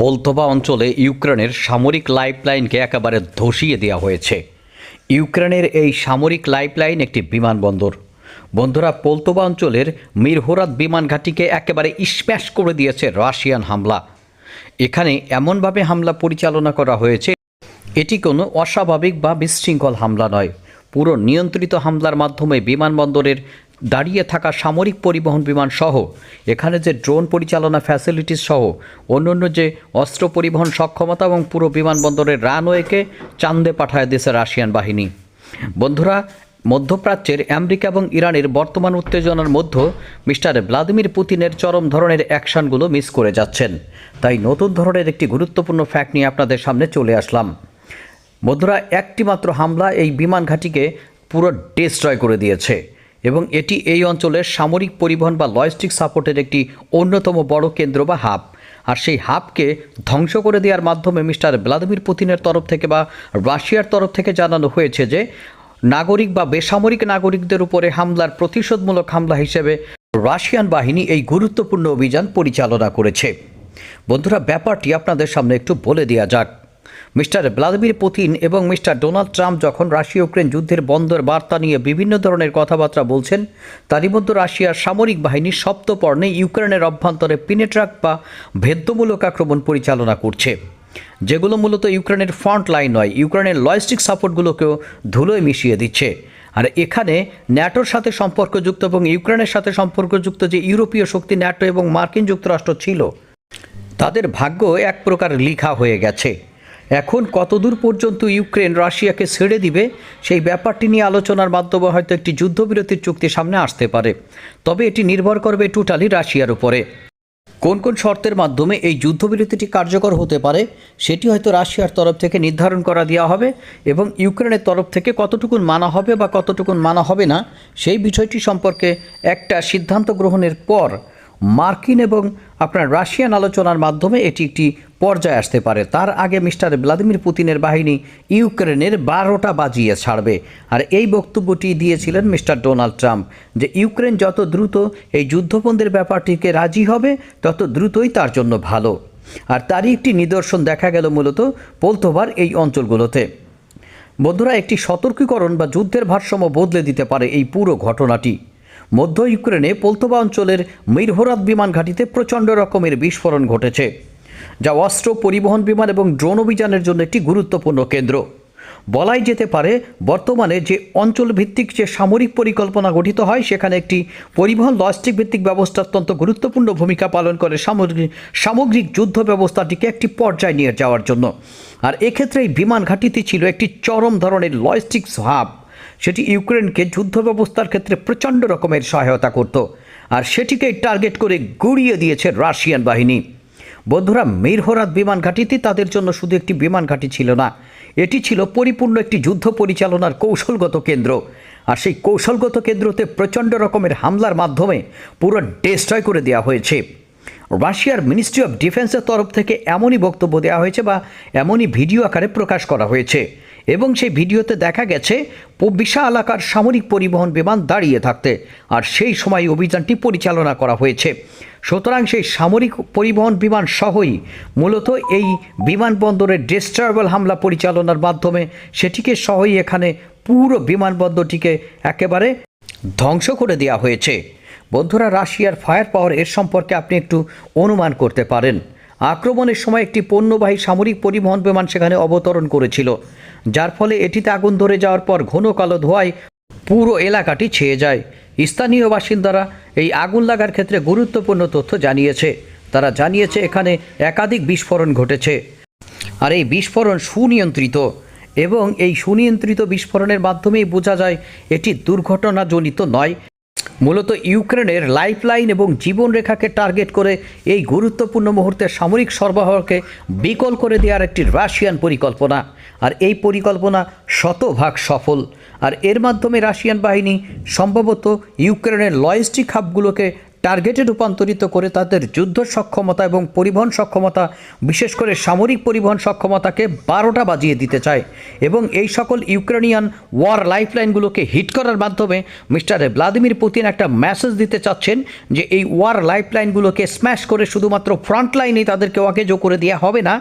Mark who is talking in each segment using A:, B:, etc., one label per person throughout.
A: পোলতোবা অঞ্চলে ইউক্রেনের সামরিক লাইফলাইনকে একেবারে ধসিয়ে দেওয়া হয়েছে। ইউক্রেনের এই সামরিক লাইফলাইন একটি বিমানবন্দর। বন্ধুরা পোলতোবা অঞ্চলের মিরহোরাত বিমান ঘাঁটিকে একেবারে স্ম্যাশ করে দিয়েছে রাশিয়ান হামলা। এখানে এমনভাবে হামলা পরিচালনা করা হয়েছে, এটি কোনো অস্বাভাবিক বা বিশৃঙ্খল হামলা নয়। পুরো নিয়ন্ত্রিত হামলার মাধ্যমে বিমানবন্দরের দাঁড়িয়ে থাকা সামরিক পরিবহন বিমান সহ, এখানে যে ড্রোন পরিচালনা ফ্যাসিলিটিস সহ, অন্যান্য যে অস্ত্র পরিবহন সক্ষমতা এবং পুরো বিমানবন্দরের রানওয়েকে চান্দে পাঠায় দিয়েছে রাশিয়ান বাহিনী। বন্ধুরা, মধ্যপ্রাচ্যের আমেরিকা এবং ইরানের বর্তমান উত্তেজনার মধ্যে মিস্টার ভ্লাদিমির পুতিনের চরম ধরনের অ্যাকশনগুলো মিস করে যাচ্ছেন। তাই নতুন ধরনের একটি গুরুত্বপূর্ণ ফ্যাক্ট নিয়ে আপনাদের সামনে চলে আসলাম। বন্ধুরা, একটিমাত্র হামলা এই বিমান ঘাঁটিকে পুরো ডিস্ট্রয় করে দিয়েছে। এবং এটি এই অঞ্চলের সামরিক পরিবহন বা লজিস্টিক সাপোর্টের একটি অন্যতম বড় কেন্দ্র বা হাব আর সেই হাবকে ধ্বংস করে দেওয়ার মাধ্যমে মিস্টার ভ্লাদিমির পুতিনের তরফ থেকে বা রাশিয়ার তরফ থেকে জানানো হয়েছে যে, নাগরিক বা বেসামরিক নাগরিকদের উপরে হামলার প্রতিশোধমূলক হামলা হিসেবে রাশিয়ান বাহিনী এই গুরুত্বপূর্ণ অভিযান পরিচালনা করেছে। বন্ধুরা, ব্যাপারটি আপনাদের সামনে একটু বলে দেওয়া যাক। মিস্টার ভ্লাদিমির পুতিন এবং মিস্টার ডোনাল্ড ট্রাম্প যখন রাশিয়া ইউক্রেন যুদ্ধের বন্দর বার্তা নিয়ে বিভিন্ন ধরনের কথাবার্তা বলছেন, তারই মধ্যে রাশিয়ার সামরিক বাহিনী সপ্তপর্ণে ইউক্রেনের অভ্যন্তরে পিনেট্রাক বা ভেদ্যমূলক আক্রমণ পরিচালনা করছে। যেগুলো মূলত ইউক্রেনের ফ্রন্ট লাইন নয়, ইউক্রেনের লজিস্টিক সাপোর্টগুলোকেও ধুলোয় মিশিয়ে দিচ্ছে। আর এখানে ন্যাটোর সাথে সম্পর্কযুক্ত এবং ইউক্রেনের সাথে সম্পর্কযুক্ত যে ইউরোপীয় শক্তি ন্যাটো এবং মার্কিন যুক্তরাষ্ট্র ছিল, তাদের ভাগ্য এক প্রকার লিখা হয়ে গেছে। এখন কতদূর পর্যন্ত ইউক্রেন রাশিয়াকে ছেড়ে দিবে, সেই ব্যাপারটি নিয়ে আলোচনার মাধ্যমে হয়তো একটি যুদ্ধবিরতির চুক্তি সামনে আসতে পারে। তবে এটি নির্ভর করবে টোটালি রাশিয়ার উপরে। কোন কোন শর্তের মাধ্যমে এই যুদ্ধবিরতিটি কার্যকর হতে পারে, সেটি হয়তো রাশিয়ার তরফ থেকে নির্ধারণ করা দেওয়া হবে এবং ইউক্রেনের তরফ থেকে কতটুকুন মানা হবে বা কতটুকুন মানা হবে না, সেই বিষয়টি সম্পর্কে একটা সিদ্ধান্ত গ্রহণের পর মার্কিন এবং আপনার রাশিয়ান আলোচনার মাধ্যমে এটি একটি পর্যায়ে আসতে পারে। তার আগে মিস্টার ভ্লাদিমির পুতিনের বাহিনী ইউক্রেনের বারোটা বাজিয়ে ছাড়বে। আর এই বক্তব্যটি দিয়েছিলেন মিস্টার ডোনাল্ড ট্রাম্প যে ইউক্রেন যত দ্রুত এই যুদ্ধবন্দের ব্যাপারটিকে রাজি হবে, তত দ্রুতই তার জন্য ভালো। আর তারই একটি নিদর্শন দেখা গেল মূলত পোলতোভার এই অঞ্চলগুলোতে। বন্ধুরা, একটি সতর্কীকরণ বা যুদ্ধের ভারসাম্য বদলে দিতে পারে এই পুরো ঘটনাটি। মধ্য ইউক্রেনে পোলতোবা অঞ্চলের মিরহোরাত বিমান ঘাঁটিতে প্রচণ্ড রকমের বিস্ফোরণ ঘটেছে। যা অস্ত্র পরিবহন বিমান এবং ড্রোন অভিযানের জন্য একটি গুরুত্বপূর্ণ কেন্দ্র। বলাই যেতে পারে, বর্তমানে যে অঞ্চল ভিত্তিক যে সামরিক পরিকল্পনা গঠিত হয়, সেখানে একটি পরিবহন লজিস্টিক ভিত্তিক ব্যবস্থা অত্যন্ত গুরুত্বপূর্ণ ভূমিকা পালন করে সামগ্রিক সামগ্রিক যুদ্ধ ব্যবস্থাটিকে একটি পর্যায়ে নিয়ে যাওয়ার জন্য। আর এক্ষেত্রে এই বিমান ঘাঁটিটি ছিল একটি চরম ধরনের লজিস্টিক্স হাব। সেটি ইউক্রেনকে যুদ্ধ ব্যবস্থার ক্ষেত্রে প্রচণ্ড রকমের সহায়তা করত। আর সেটিকে টার্গেট করে গুড়িয়ে দিয়েছে রাশিয়ান বাহিনী। বন্ধুরা মিরহরাত বিমান ঘাঁটিতে তাদের জন্য শুধু একটি বিমান ঘাঁটি ছিল না, এটি ছিল পরিপূর্ণ একটি যুদ্ধ পরিচালনার কৌশলগত কেন্দ্র। আর সেই কৌশলগত কেন্দ্রতে প্রচণ্ড রকমের হামলার মাধ্যমে পুরো ডেস্ট্রয় করে দেওয়া হয়েছে। রাশিয়ার মিনিস্ট্রি অফ ডিফেন্সের তরফ থেকে এমনই বক্তব্য দেওয়া হয়েছে বা এমনই ভিডিও আকারে প্রকাশ করা হয়েছে। এবং সেই ভিডিওতে দেখা গেছে বিশাল আকার সামরিক পরিবহন বিমান দাঁড়িয়ে থাকতে। আর সেই সময় অভিযানটি পরিচালনা করা হয়েছে। সুতরাং সেই সামরিক পরিবহন বিমান সহই মূলত এই বিমানবন্দরের ডিস্টার্বল হামলা পরিচালনার মাধ্যমে সেটিকে সহই এখানে পুরো বিমানবন্দরটিকে একেবারে ধ্বংস করে দেওয়া হয়েছে। বন্ধুরা, রাশিয়ার ফায়ার পাওয়ার এর সম্পর্কে আপনি একটু অনুমান করতে পারেন। আক্রমণের সময় একটি পণ্যবাহী সামরিক পরিবহন বিমান সেখানে অবতরণ করেছিল, যার ফলে এটিতে আগুন ধরে যাওয়ার পর ঘন কালো ধোঁয়ায় পুরো এলাকাটি ছেয়ে যায়। স্থানীয় বাসিন্দারা এই আগুন লাগার ক্ষেত্রে গুরুত্বপূর্ণ তথ্য জানিয়েছে। তারা জানিয়েছে, এখানে একাধিক বিস্ফোরণ ঘটেছে আর এই বিস্ফোরণ সুনিয়ন্ত্রিত এবং এই সুনিয়ন্ত্রিত বিস্ফোরণের মাধ্যমেই বোঝা যায়, এটি দুর্ঘটনাজনিত নয়। মূলত ইউক্রেনের লাইফলাইন এবং জীবনরেখাকে টার্গেট করে এই গুরুত্বপূর্ণ মুহূর্তে সামরিক সরবরাহকে বিকল করে দেওয়ার একটি রাশিয়ান পরিকল্পনা। আর এই পরিকল্পনা শতভাগ সফল। আর এর মাধ্যমে রাশিয়ান বাহিনী সম্ভবত ইউক্রেনের লজিস্টিক হাবগুলোকে টার্গেটে রূপান্তরিত করে তাদের যুদ্ধ সক্ষমতা এবং পরিবহন সক্ষমতা, বিশেষ করে সামরিক পরিবহন সক্ষমতাকে বারোটা বাজিয়ে দিতে চায় এবং এই সকল ইউক্রেনিয়ান ওয়ার লাইফলাইনগুলোকে হিট করার মাধ্যমে মিস্টার ভ্লাদিমির পুতিন একটা মেসেজ দিতে চাচ্ছেন যে এই ওয়ার লাইফলাইনগুলোকে স্ম্যাশ করে শুধুমাত্র ফ্রন্ট লাইনেই তাদেরকে ওয়াকেজো করে দেওয়া হবে না।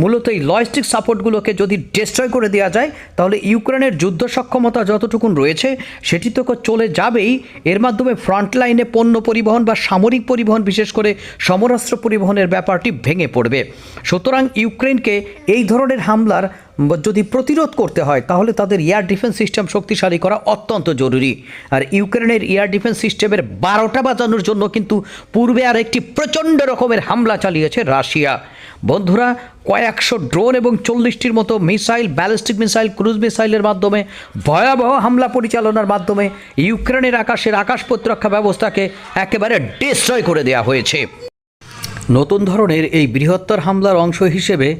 A: মূলত এই লজিস্টিক সাপোর্টগুলোকে যদি ডিস্ট্রয় করে দেওয়া যায়, তাহলে ইউক্রেনের যুদ্ধ সক্ষমতা যতটুকুন রয়েছে, সেটি তো চলে যাবেই। এর মাধ্যমে ফ্রন্ট লাইনে পণ্য পরিবহন বা সামরিক পরিবহন, বিশেষ করে সমরাস্ত্র পরিবহনের ব্যাপারটি ভেঙে পড়বে। সুতরাং ইউক্রেনকে এই ধরনের হামলার যদি প্রতিরোধ করতে হয়, তাহলে তাদের এয়ার ডিফেন্স সিস্টেম শক্তিশালী করা অত্যন্ত জরুরি। আর ইউক্রেনের এয়ার ডিফেন্স সিস্টেমের বারোটা বাজানোর জন্য কিন্তু পূর্বে আর একটি প্রচণ্ড রকমের হামলা চালিয়েছে রাশিয়া। বন্ধুরা, কয়েকশো ড্রোন এবং চল্লিশটির মতো মিসাইল, ব্যালিস্টিক মিসাইল, ক্রুজ মিসাইলের মাধ্যমে, ভয়াবহ হামলা পরিচালনার মাধ্যমে ইউক্রেনের আকাশের আকাশ প্রতিরক্ষা ব্যবস্থাকে একেবারে ডিস্ট্রয় করে দেওয়া হয়েছে। নতুন ধরনের এই বৃহত্তর হামলার অংশ হিসেবে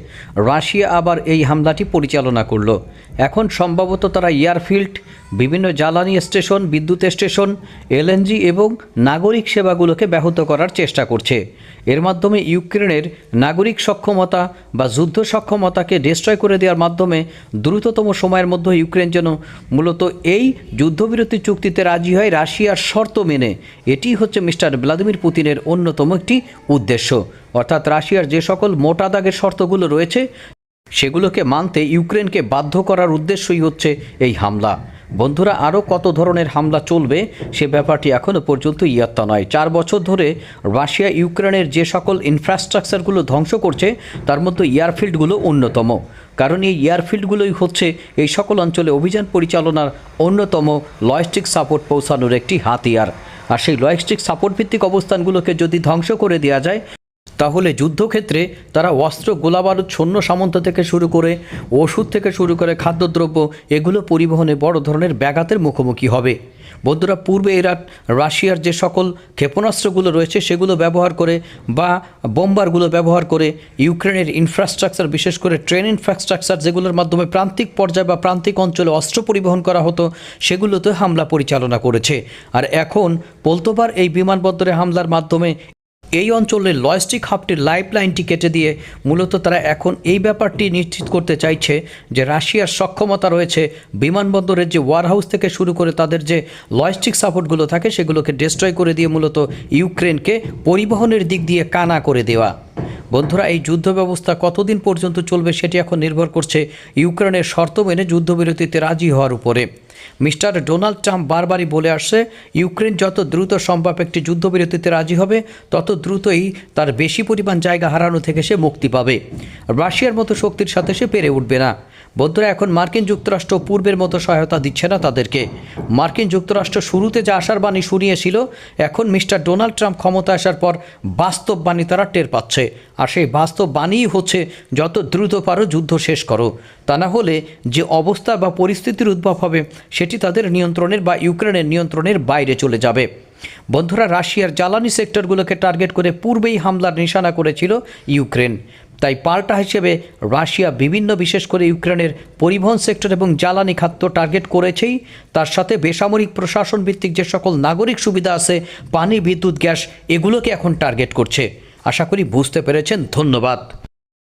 A: রাশিয়া আবার এই হামলাটি পরিচালনা করল। এখন সম্ভবত তারা এয়ারফিল্ড, বিভিন্ন জ্বালানি স্টেশন, বিদ্যুৎ স্টেশন, এলএনজি এবং নাগরিক সেবাগুলোকে ব্যাহত করার চেষ্টা করছে। এর মাধ্যমে ইউক্রেনের নাগরিক সক্ষমতা বা যুদ্ধ সক্ষমতাকে ডিস্ট্রয় করে দেওয়ার মাধ্যমে দ্রুততম সময়ের মধ্যে ইউক্রেন যেন মূলত এই যুদ্ধবিরতি চুক্তিতে রাজি হয়, রাশিয়ার শর্ত মেনে। এটি হচ্ছে মিস্টার ভ্লাদিমির পুতিনের অন্যতম একটি উদ্দেশ্য। অর্থাৎ রাশিয়ার যে সকল মোটা দাগের শর্তগুলো রয়েছে, সেগুলোকে মানতে ইউক্রেনকে বাধ্য করার উদ্দেশ্যই হচ্ছে এই হামলা। বন্ধুরা, আরও কত ধরনের হামলা চলবে সে ব্যাপারটি এখনও পর্যন্ত ইয়াত্তা নয়। চার বছর ধরে রাশিয়া ইউক্রেনের যে সকল ইনফ্রাস্ট্রাকচারগুলো ধ্বংস করছে, তার মধ্যে এয়ারফিল্ডগুলো অন্যতম। কারণ এই এয়ারফিল্ডগুলোই হচ্ছে এই সকল অঞ্চলে অভিযান পরিচালনার অন্যতম লজিস্টিক সাপোর্ট পৌঁছানোর একটি হাতিয়ার। আর সেই লজিস্টিক সাপোর্ট ভিত্তিক অবস্থানগুলোকে যদি ধ্বংস করে দেওয়া যায় তাহলে যুদ্ধক্ষেত্রে তারা অস্ত্র, গোলাবারুদ, সৈন্য সামন্ত থেকে শুরু করে ওষুধ থেকে শুরু করে খাদ্যদ্রব্য, এগুলো পরিবহনে বড় ধরনের ব্যাঘাতের মুখোমুখি হবে। বন্ধুরা, পূর্বে এরা রাশিয়ার যে সকল ক্ষেপণাস্ত্রগুলো রয়েছে সেগুলো ব্যবহার করে বা বোম্বারগুলো ব্যবহার করে ইউক্রেনের ইনফ্রাস্ট্রাকচার বিশেষ করে ট্রেন ইনফ্রাস্ট্রাকচার যেগুলোর মাধ্যমে প্রান্তিক পর্যায়ে বা প্রান্তিক অঞ্চলে অস্ত্র পরিবহন করা হতো, সেগুলোতে হামলা পরিচালনা করেছে। আর এখন পোলতোবার এই বিমানবন্দরে হামলার মাধ্যমে এই অঞ্চলের লজিস্টিক হাবটির লাইফ লাইনটি কেটে দিয়ে মূলত তারা এখন এই ব্যাপারটি নিশ্চিত করতে চাইছে যে রাশিয়ার সক্ষমতা রয়েছে বিমানবন্দরের যে ওয়ারহাউস থেকে শুরু করে তাদের যে লজিস্টিক সাপোর্টগুলো থাকে সেগুলোকে ডিস্ট্রয় করে দিয়ে মূলত ইউক্রেনকে পরিবহনের দিক দিয়ে কানা করে দেওয়া। বন্ধুরা, এই যুদ্ধ ব্যবস্থা কতদিন পর্যন্ত চলবে সেটি এখন নির্ভর করছে ইউক্রেনের শর্ত মেনে যুদ্ধবিরতিতে রাজি হওয়ার উপরে। মিস্টার ডোনাল্ড ট্রাম্প বারবারই বলে আসছে, ইউক্রেন যত দ্রুত সম্ভব একটি যুদ্ধবিরতিতে রাজি হবে, তত দ্রুতই তার বেশি পরিমাণ জায়গা হারানো থেকে সে মুক্তি পাবে। রাশিয়ার মতো শক্তির সাথে সে পেরে উঠবে না। বন্ধুরা এখন মার্কিন যুক্তরাষ্ট্র পূর্বের মতো সহায়তা দিচ্ছে না তাদেরকে। মার্কিন যুক্তরাষ্ট্র শুরুতে যে আশার বাণী শুনিয়েছিল, এখন মিস্টার ডোনাল্ড ট্রাম্প ক্ষমতা আসার পর বাস্তব বাণী তারা টের পাচ্ছে। আর সেই বাস্তব বাণীই হচ্ছে, যত দ্রুত পারো যুদ্ধ শেষ করো। তা না হলে যে অবস্থা বা পরিস্থিতির উদ্ভব হবে, সেটি তাদের নিয়ন্ত্রণের বা ইউক্রেনের নিয়ন্ত্রণের বাইরে চলে যাবে। বন্ধুরা, রাশিয়ার জ্বালানি সেক্টরগুলোকে টার্গেট করে পূর্বেই হামলার নিশানা করেছিল ইউক্রেন। তাই পাল্টা হিসেবে রাশিয়া বিভিন্ন, বিশেষ করে ইউক্রেনের পরিবহন সেক্টর এবং জ্বালানি খাদ্য টার্গেট করেছেই। তার সাথে বেসামরিক প্রশাসন ভিত্তিক যে সকল নাগরিক সুবিধা আছে, পানি, বিদ্যুৎ, গ্যাস, এগুলোকে এখন টার্গেট করছে। আশা করি বুঝতে পেরেছেন। ধন্যবাদ।